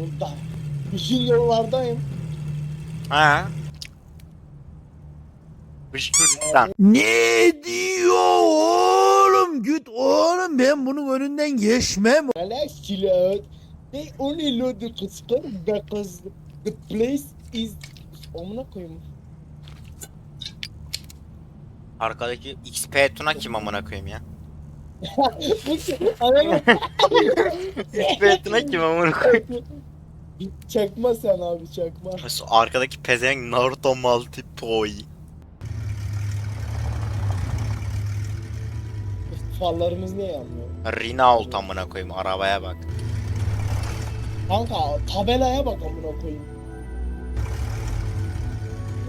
Yolda. Uzun yollardayım. Ha. Bışkırlıktan. Ne diyor oğlum? Git oğlum ben bunun önünden geçmem. Relax chill out. They only load the kıskır because the place is... Amına koyayım. Arkadaki XP Tuna kim amına koyayım ya? Bu XP Tuna kim amına koyayım? Çakma sen abi çakma. Arkadaki pezevenk Naruto multi toy. Farlarımız niye yanmıyor? Renault amına koyayım arabaya bak. Kanka tabelaya bak amına koyayım.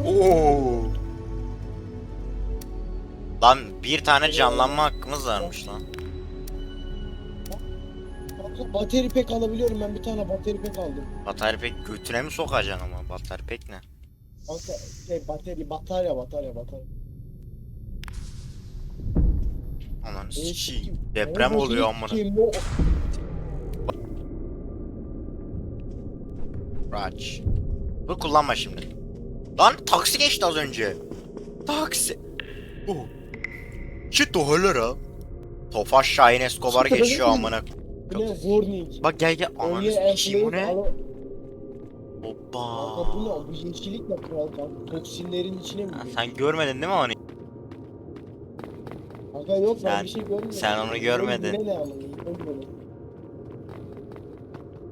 Oo. Lan bir tane canlanma hakkımız varmış lan. Bateri pek alabiliyorum ben bir tane bateri pek aldım. Batarya pek götüne mi sokacaksın ama? Batarya pek ne? Kanka şey bateri batarya batarya batarya. Sikiyim. sikeyim. Deprem oluyor amına. Raç. Bu kullanma şimdi. Lan taksi geçti az önce. Taksi. Oh. Holler ha. Tofaş Şahin Escobar geçiyor amına. Bu ne warning. Bak gel gel ananı sikeyim bu ne? Kanka Hoppa. bu ne? Bu yeşillik ne kral kanka? Toksinlerin içine mi? Ha, giriyor? Sen görmedin değil mi onu? Kanka yok ben Sen- bir şey görmedim. sen onu görmedin. Bu ne ne ama? Görmedim.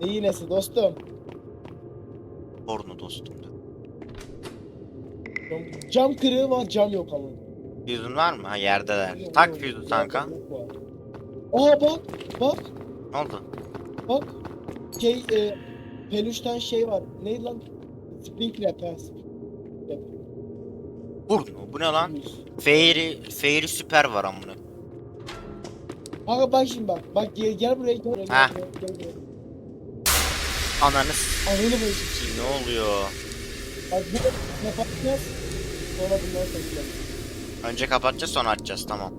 Ne yinesi dostum? Porno dostumdu. Cam- Cam kırığı var cam yok ama. Füzün var mı? Ha yerdeler. Tak yok, kanka. yok var. Aa bak bak Ne oldu? bak. Şey e, peluştan şey var. Neydi lan? Spring Trap ha. Porno. Bu ne lan? Fairy, Fairy süper var amına. Kanka bak şimdi bak. Bak gel, gel buraya gel buraya. Gel, gel buraya. Ananı s- Ananı böyle. ne oluyor? Bak bu kapatacağız. Sonra bunları takacağız. Önce kapatacağız sonra açacağız tamam.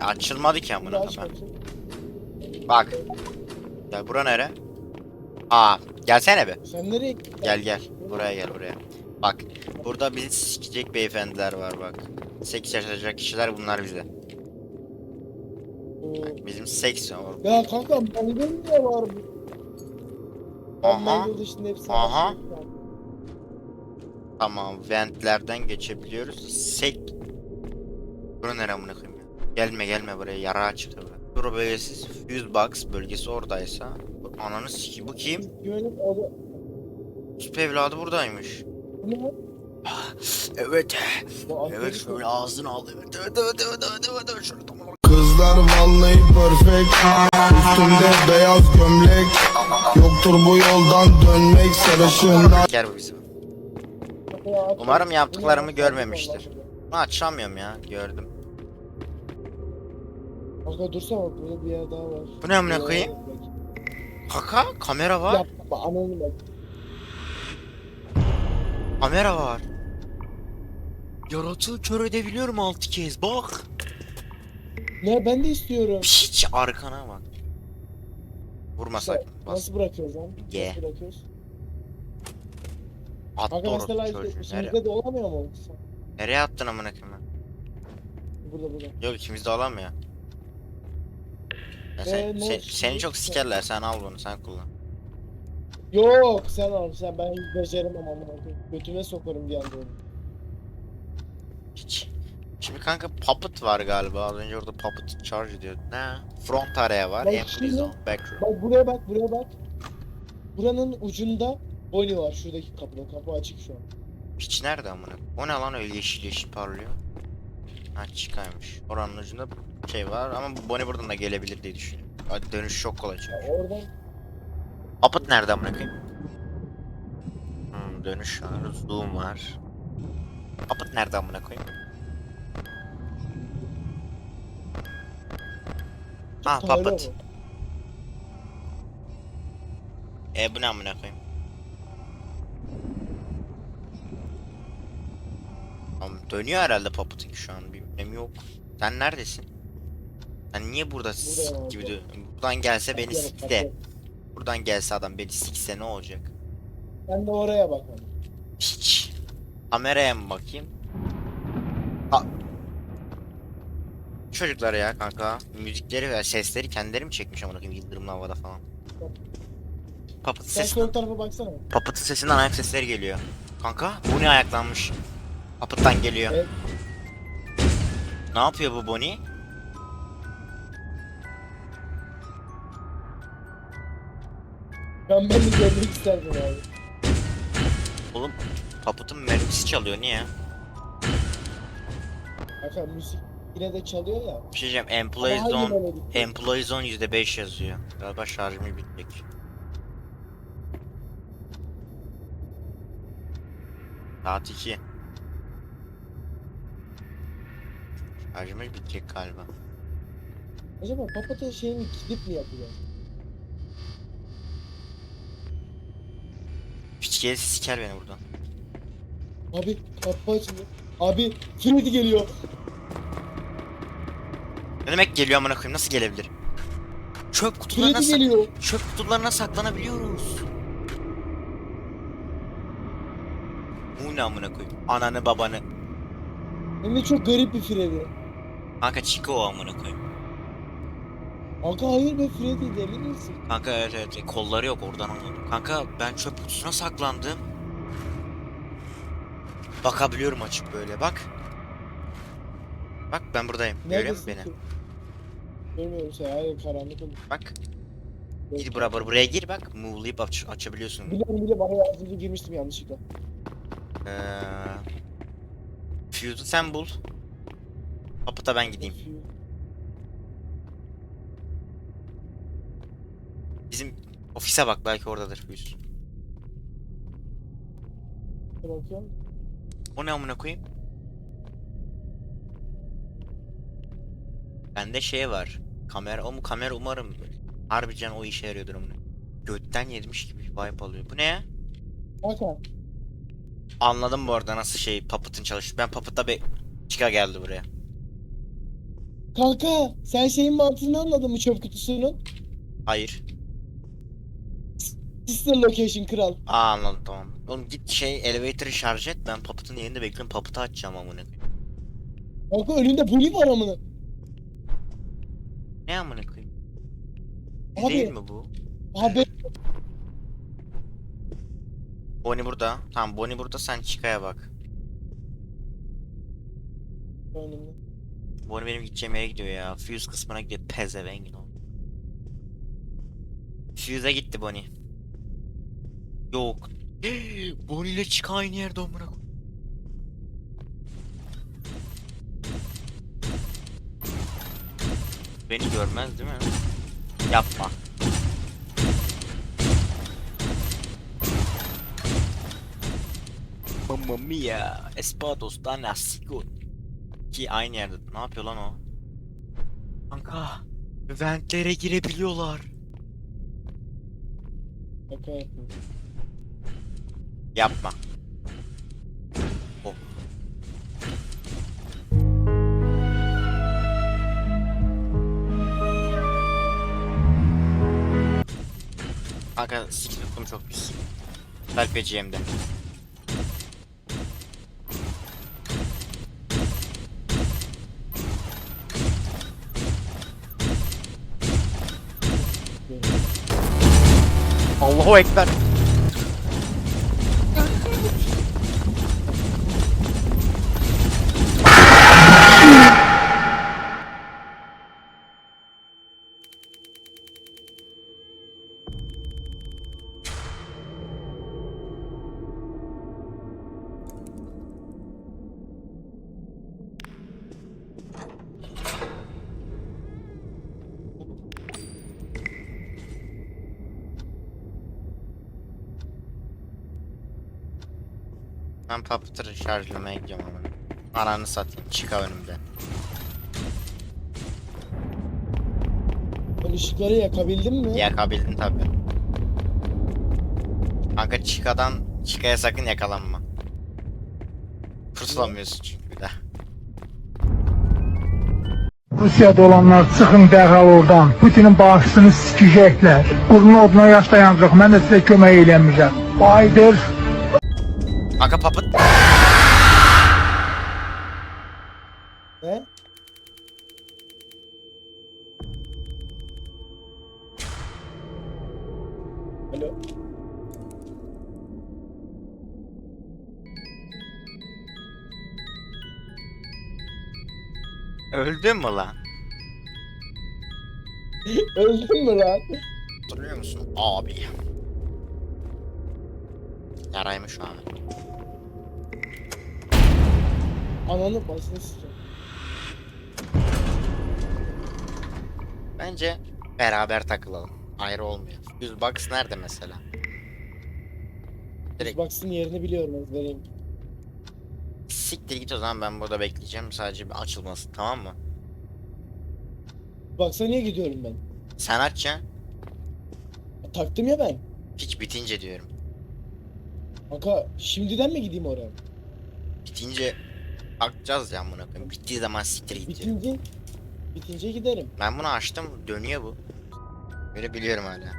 Açılmadı ki amına Bunu aç koyayım. bakayım. Bak. Gel bura nere? Aa, gelsene be. Sen nereye? Gel gel. Buraya gel buraya. Bak. Burada bizi sikecek beyefendiler var bak. Seks yaşayacak kişiler bunlar bize. Oo. Bizim seks var. Ya kanka mangal niye var bu? Aha. Aha. Tamam ventlerden geçebiliyoruz. Sek. Bura nere amına koyayım ya? Gelme gelme buraya yara çıktı bura. Euro bölgesi Fuse Box bölgesi oradaysa. Ananı siki bu kim? Süp evladı buradaymış. Evet. Evet şöyle ağzını al. Evet evet evet evet evet evet, evet. şöyle tam olarak. Kızlar vallahi perfect Üstümde beyaz gömlek Yoktur bu yoldan dönmek Sarışınlar Gel bu bizim. Umarım yaptıklarımı görmemiştir. Açamıyorum ya gördüm. Kanka dursana burada bir yer daha var. Bu ne amına koyayım? Kaka kamera var. Yapma ananı bak. Kamera var. Yaratığı kör edebiliyorum altı kez bak. Ne ben de istiyorum. Hiç arkana bak. Vurma sakın. Bas. Nasıl bırakıyoruz lan? G. Nasıl bırakıyoruz? At Kanka doğru mesela işte çocuğu. de olamıyor mu? nereye attın amına koyayım? Burada burada. Yok ikimiz de olamıyor. Ya sen, Ee, sen- olsun? seni çok sikerler sen al bunu sen kullan. Yok sen al sen ben beceremem amına koyayım. Götüme sokarım bir anda onu. Hiç. Şimdi kanka puppet var galiba az önce orada puppet charge ediyor. Ne? Front area var, empty şimdi- zone, back room. Bak buraya bak buraya bak. Buranın ucunda Bonnie var şuradaki kapıda. Kapı açık şu an. Hiç nerede amına? O ne lan öyle yeşil yeşil parlıyor? Ha çıkaymış. Oranın ucunda şey var ama bu Bonnie buradan da gelebilir diye düşünüyorum. Hadi dönüş çok kolay çünkü. Oradan Puppet nerede amına koyayım? Hmm, dönüş var, zoom var. Puppet nerede amına koyayım? Ha mu? E bu ne amına koyayım? Tamam dönüyor herhalde Puppet'in şu an bir önemi yok. Sen neredesin? Sen niye burada sik gibi dö- Buradan gelse beni kapıya. Buradan gelse adam beni sikse ne olacak? Ben de oraya bakalım. Hiç. Kameraya mı bakayım? Ha. Çocuklar ya kanka. Müzikleri ve sesleri kendileri mi çekmiş amına koyayım yıldırımlı havada falan. Papıt Sen sesi. sol tarafa baksana. Papıtın sesinden ayak sesleri geliyor. Kanka bu ne ayaklanmış? Papıttan geliyor. Evet. Ne yapıyor bu Bonnie? Ben de görmek isterdim abi. Oğlum Papıtın mermisi çalıyor niye? Bakın müzik yine de çalıyor ya. Bir şey diyeceğim. Ama Employees hangi on melodi? Employees on %5 yazıyor. Galiba şarjımı bitecek. Saat 2. Şarjımız bitecek galiba. Acaba papatya şeyini kilip mi yapıyor? Piç gelirse siker beni buradan. Abi kapı açıldı. Abi Freddy geliyor. Ne demek geliyor amına koyayım nasıl gelebilir? Çöp kutularına Freddy sak- geliyor. çöp kutularına saklanabiliyoruz. Bu ne amına koyayım? Ananı babanı. Hem de çok garip bir Freddy. Kanka Chico o amına koyayım. Kanka hayır be Freddy deli misin? Kanka evet evet kolları yok oradan anladım. Kanka ben çöp kutusuna saklandım. Bakabiliyorum açık böyle bak. Bak ben buradayım. Görüyor musun beni? Görmüyorum seni. Hayır karanlık olmuş. Bak. Gir buraya, bur- buraya gir bak. Move'layıp aç açabiliyorsun. Biliyorum biliyorum araya az önce girmiştim yanlışlıkla. Ee, Fuse'u sen bul. Kapıta ben gideyim. Bizim ofise bak belki oradadır. Dur Bakıyorum. O ne amına koyayım? Bende şey var. Kamera, o mu kamera umarım harbiden o işe yarıyordur amına. Götten yemiş gibi bir vibe alıyor. Bu ne ya? Kanka Anladım bu arada nasıl şey Puppet'ın çalıştı. Ben Puppet'ta bir çıka geldi buraya. Kanka sen şeyin mantığını anladın mı çöp kutusunun? Hayır. Sister location kral. Aa anladım tamam. Oğlum git şey elevator'ı şarj et. Ben Puppet'ın yerinde bekliyorum. Puppet'ı açacağım amına. koyayım. Kanka önünde poli var amına. Ne amına koyayım? Abi. Değil mi bu? Abi Bonnie burada. Tamam Bonnie burada sen Chica'ya bak. önümde. Bonnie benim gideceğim yere gidiyor ya. Fuse kısmına gidiyor. Pezevengin o. Fuse'e gitti Bonnie. Yok. Bonnie ile Chica aynı yerde amına. Beni görmez değil mi? Yapma. Mamma mia, espados da nasigo. Ki aynı yerde. Ne yapıyor lan o? Kanka, ventlere girebiliyorlar. Yapma. Oh. Kanka tuttum çok pis. Felpeci hem de. Lloyd. That Ben Puppet'ı şarjlamaya gidiyorum ama. Ananı satayım. Çıka önümde. Ben ışıkları yakabildin mi? Yakabildin tabi. Kanka Chica'dan Chica'ya sakın yakalanma. Kurtulamıyorsun çünkü bir daha. Rusiyada olanlar çıxın dərhal oradan. Putinin bağışçısını sikəcəklər. Qurunu oduna yaş dayanacaq. Mən də sizə kömək eləmirəm. Aydır. Kanka papıt. He? Alo. Öldün mü lan? Öldün mü lan? Hatırlıyor musun? Abi. Yaraymış abi. Ananı başını sıçacağım. Bence beraber takılalım. Ayrı olmuyor. 100 box nerede mesela? Direkt Xbox'ın yerini biliyorum ezbereyim. siktir git o zaman ben burada bekleyeceğim. Sadece bir açılmasın tamam mı? Xbox'a niye gidiyorum ben? Sen aç ya. Taktım ya ben. Hiç bitince diyorum. Kanka şimdiden mi gideyim oraya? Bitince bakacağız ya amına koyayım. Bittiği zaman siktir diyor. Bitince bitince giderim. Ben bunu açtım dönüyor bu. Böyle biliyorum hala.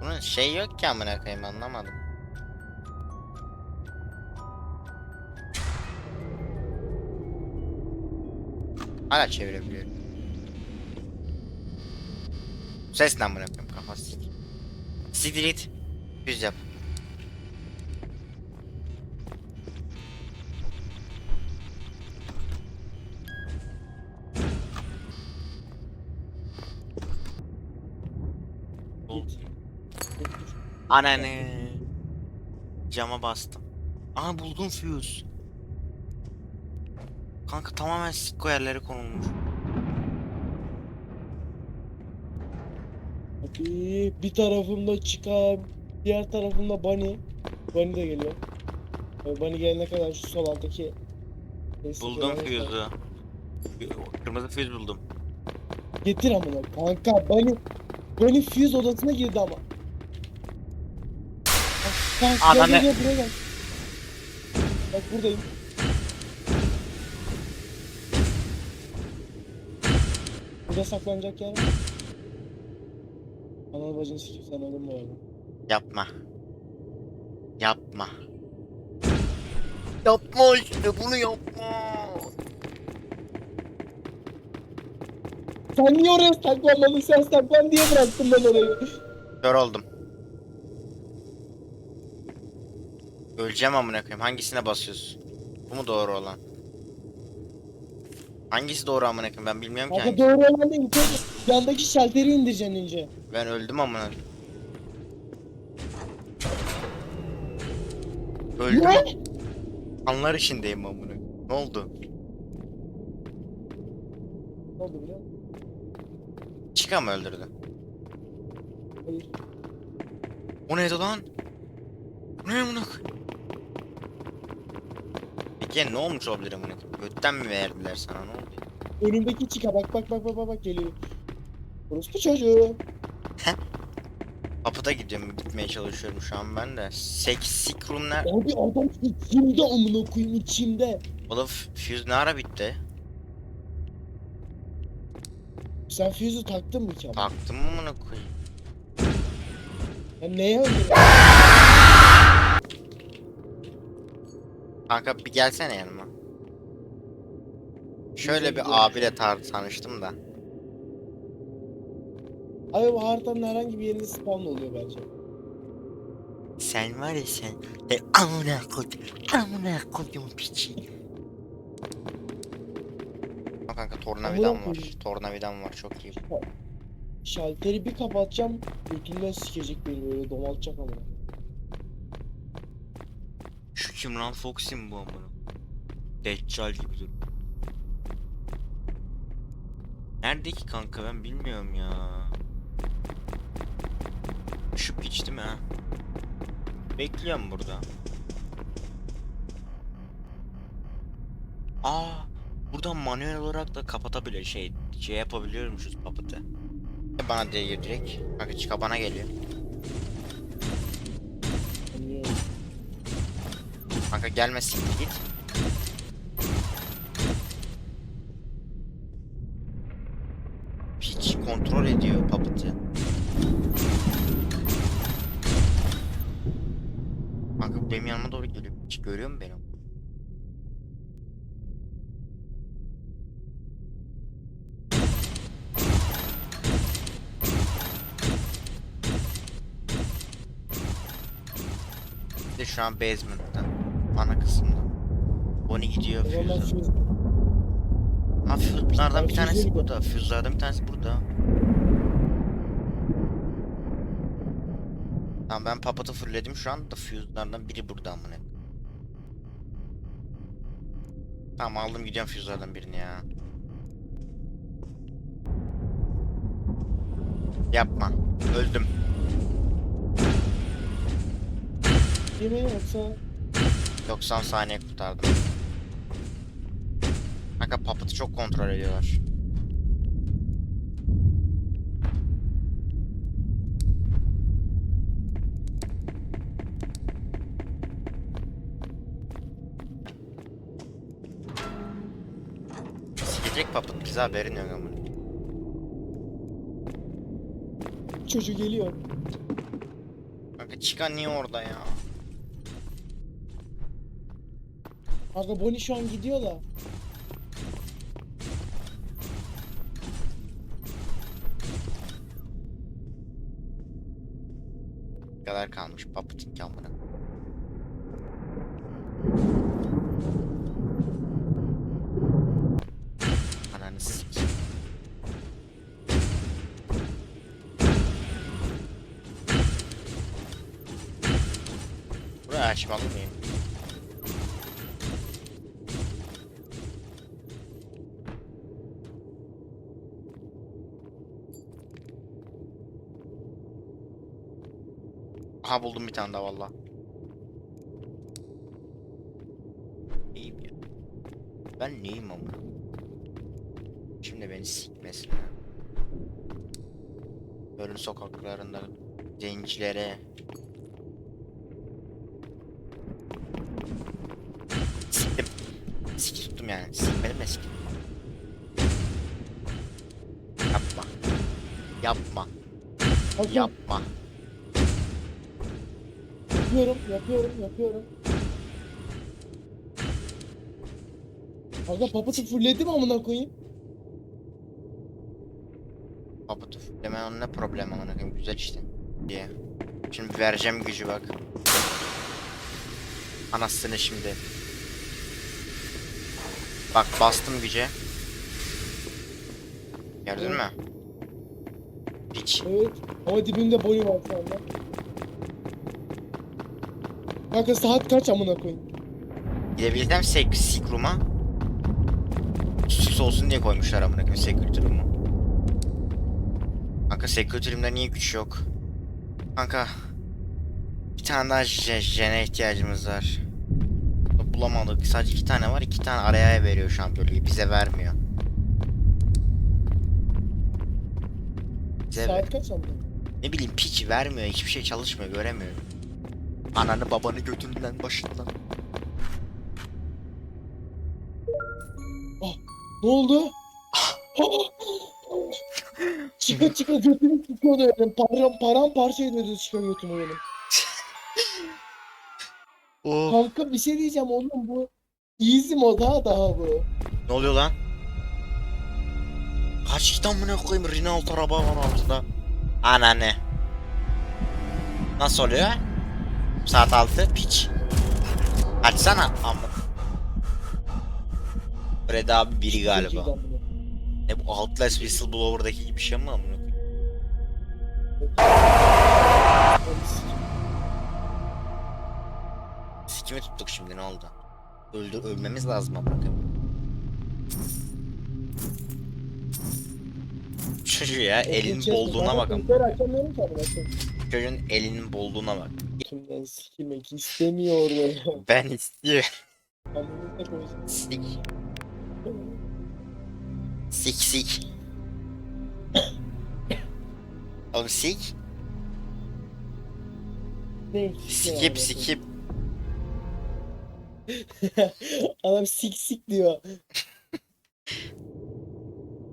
Bunun şey yok ki amına koyayım anlamadım. Hala çevirebiliyorum. Ses ne amına koyayım kafası. sik. Siktir git. Düz yap. Ananı. Cama bastım. Aa buldum fuse. Kanka tamamen sikko yerlere konulmuş. Hadi bir tarafımda çıkan, diğer tarafımda Bunny. Bunny de geliyor. Ee, Bunny gelene kadar şu sol alttaki Buldum fuse'u. Kırmızı fuse buldum. Getir amına kanka Bunny Bunny fuse odasına girdi ama. Kanka Ana gel, gel, buraya gel. Bak buradayım. Burada saklanacak yer var. Ananı bacını sikeyim sen oğlum bu arada. Yapma. Yapma. Yapma işte bunu yapma. Sen niye oraya saklanmadın sen saklan diye bıraktım ben orayı. Kör oldum. Öleceğim amına koyayım. Hangisine basıyorsun? Bu mu doğru olan? Hangisi doğru amına koyayım ben bilmiyorum ki. Kanka hangisi. doğru olan değil. Yandaki şalteri indireceksin ince. Ben öldüm amına. Öldüm. Ne? Anlar içindeyim amına. Ne oldu? Ne oldu biliyor musun? Chica mı öldürdü? Hayır. O neydi lan? Bu ne amına? Peki ne olmuş olabilir amına? Götten mi verdiler sana ne oldu? Önündeki çıka bak bak bak bak bak bak geliyor. Orospu çocuğu. Kapıda gidiyorum gitmeye çalışıyorum şu an ben de. Sek sick room nerede? Abi adam içimde amına koyayım içimde. Oğlum fuse ne ara bitti? Sen füzü taktın mı ki? Taktım mı amına koyayım? Ya neye öldürdün? Kanka bir gelsene yanıma. Şöyle bir abiyle tar tanıştım da. Abi bu haritanın herhangi bir yerinde spawn oluyor bence. Sen var ya sen. E, amına koydum. Amına koydum piçi. Bak Kanka tornavidam Amına var. koyayım. Tornavidam var çok iyi. Şalteri bir kapatacağım. Götünden sikecek beni böyle domaltacak amına. Şu kim lan Foxy mi bu amına? Deccal gibi dur. Nerede ki kanka ben bilmiyorum ya şu piç değil mi ha? Bekliyorum burada. Aa, buradan manuel olarak da kapatabiliyor şey, şey yapabiliyorum şu papatı. Bana değiyor direkt. Bak çıka bana geliyor. Kanka gelmesin git. Görüyor mu beni? De şu an basement'ta. Ana kısımda. Bonnie gidiyor şu Ha füzelerden bir tanesi burada. Füzelerden bir tanesi burada. Tamam ben papatı fırladım şu anda füzelerden biri burada amına. Tamam aldım gidiyorum füzelerden birini ya. Yapma. Öldüm. yemeği yoksa 90 saniye kurtardım. Kanka papatı çok kontrol ediyorlar. Sikecek papat bize haberin yok ama. çocuğu geliyor. Kanka çıkan niye orada ya? Kanka Bonnie şu an gidiyor da. Mıyım? Aha buldum bir tane daha valla. İyiyim ya. Ben neyim ama? Şimdi beni sikmesin. Ölüm sokaklarında zencilere yani. Sikmedim de siktim. Yapma. Yapma. Kanka Yapma. yapıyorum, yapıyorum, yapıyorum. Kanka papatı fullledim amına koyayım. Baba dur. Demen onun ne problem amına koyayım güzel işte. Diye. Şimdi vereceğim gücü bak. Anasını şimdi. Bak bastım güce. Gördün mü? Piç. Evet. Ama dibimde Bonnie var şu anda. Kanka saat kaç amına koyayım? Gidebilsem sek sik room'a. Sus olsun diye koymuşlar amına koyayım security room'u. Kanka security room'da niye güç yok? Kanka. Bir tane daha je- jene ihtiyacımız var. Bulamadık. Sadece iki tane var. iki tane araya veriyor an bölgeyi. Bize vermiyor. Bize Saat kaç amına? ne bileyim piç vermiyor. Hiçbir şey çalışmıyor. Göremiyorum. Ananı babanı götünden başından. Ne oldu? çıka çıka götümü çıkıyordu benim. Param, param parça ediyordu çıka götümü benim. Oh. Kanka bir şey diyeceğim oğlum bu. Easy mod ha daha bu. Ne oluyor lan? Git amına koyayım Renault araba var altında. Anane. Nasıl oluyor? Saat 6 piç. Açsana amma. Fred abi biri galiba. Ne bu Outlast Whistleblower'daki gibi bir şey mi amına koyayım? Bu. Sikimi tuttuk şimdi ne oldu? Öldü ölmemiz lazım koyayım. Çocuğu ya Geçen- bolluğuna Ben bak ama. bilgisayarı açamıyorum ki amına koyayım. Çocuğun elinin bolluğuna bak. Kimden sikilmek istemiyor ya. Ben istiyorum. Sik. Sik sik. Oğlum sik. Sikip sikip. Adam sik sik diyor.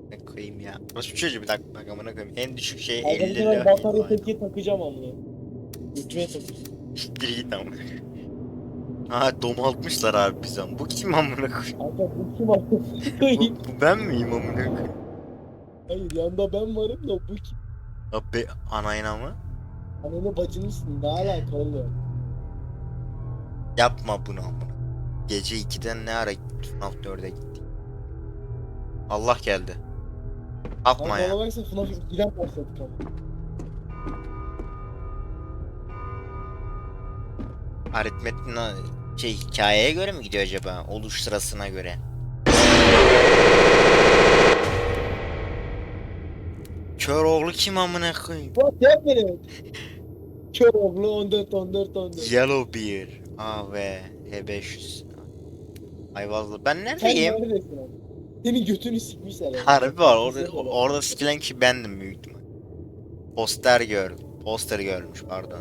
Ne koyayım ya. Nasıl bir çocuğu bir dakika bak amına koyayım. En düşük şey 50 Arkadaşlar lira. batarya teki takacağım amına. Götüme takacağım. Siktir git amına. Ha domaltmışlar abi bize. Bu kim amına koyayım? Kanka bu kim amına Bu, koyayım? bu ben miyim amına koyayım? Hayır yanda ben varım da bu kim? Abi anayına mı? Ananı bacınısın ne alaka oğlum? Yapma bunu amına. Gece 2'den ne ara FNAF 4'e gittik. Allah geldi. Yapma Kanka ya. ona baksa FNAF 2'den başladık ama. Aritmetin şey hikayeye göre mi gidiyor acaba? Oluş sırasına göre. Kör oğlu kim amına koyayım? Bak gel beni. Kör oğlu 14 14 14. Yellowbeard. Aa ve H500. Ayvazlı. Ben Sen neredeyim? neredesin abi? Senin götünü sikmişler. abi. Harbi var. Orada, orada sikilen ki bendim büyük ihtimal. Poster gördüm. Poster görmüş pardon.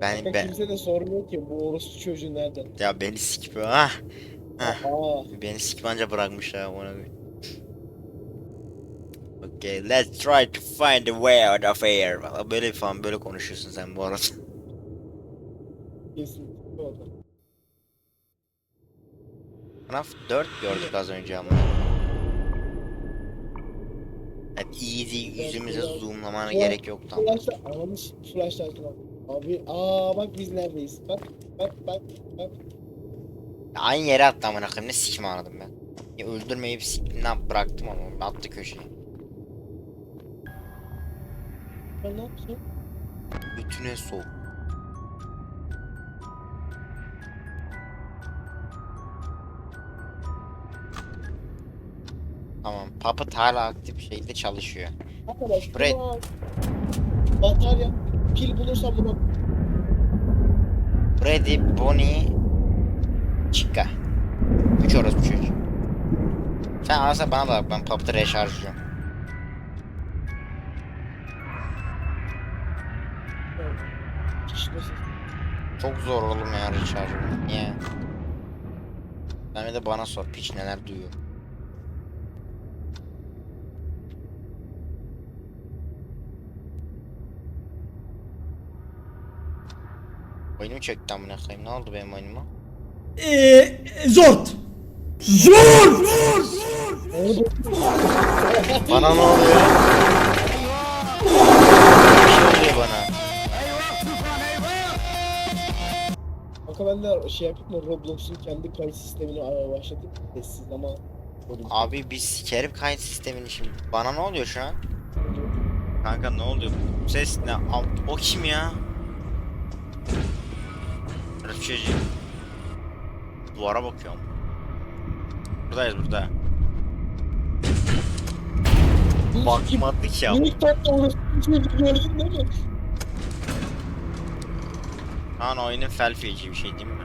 Ben, Kanka ben, kimse de sormuyor ki bu orospu çocuğu nereden? ya beni sikip ah Heh. Aa, beni sikip anca bırakmış ya ona. Okay, let's try to find the way out of here. Valla Böyle falan böyle konuşuyorsun sen bu arada. kesin. FNAF 4 gördük az önce ama. Evet, easy yüzümüze zoomlamana gerek yoktu ama. Flash'ta ananı s- flash'ta açtım abi. Aa bak biz neredeyiz. Bak bak bak bak. Aynı yere attı amına koyayım ne sikim anladım ben. Ya öldürmeyip sikimden bıraktım onu attı köşeye. Ben ne yapacağım? Götüne soğuk. Tamam, Puppet hala aktif şekilde çalışıyor. Arkadaş bak. Batarya. Pil bulursam bunu Freddy, Bonnie, Chica. Üç orospu çocuk. Sen aslında bana bak ben Puppet'ı reşarjlıyorum. kişnesin. Çok zor oğlum ya recharge. Niye? Sen bir de bana sor piç neler duyuyor. Oyunum çöktü amına koyayım. Ne oldu benim oyunuma? Eee zort. Zor. Bana ne oluyor? Bir şey oluyor bana. Kanka ben de şey yapayım mı Roblox'un kendi kayıt sistemini ara başlatıp sessiz ama Abi biz sikerim kayıt sistemini şimdi. Bana ne oluyor şu an? Kanka ne oluyor? Bu ses ne? Al- O kim ya? Rıfçıcı. Duvara bakıyorum. Buradayız burada. Bakmadık ya. Minik tatlı çocuğu gördün değil mi? Lan oyunun felfiyeci bir şey değil mi?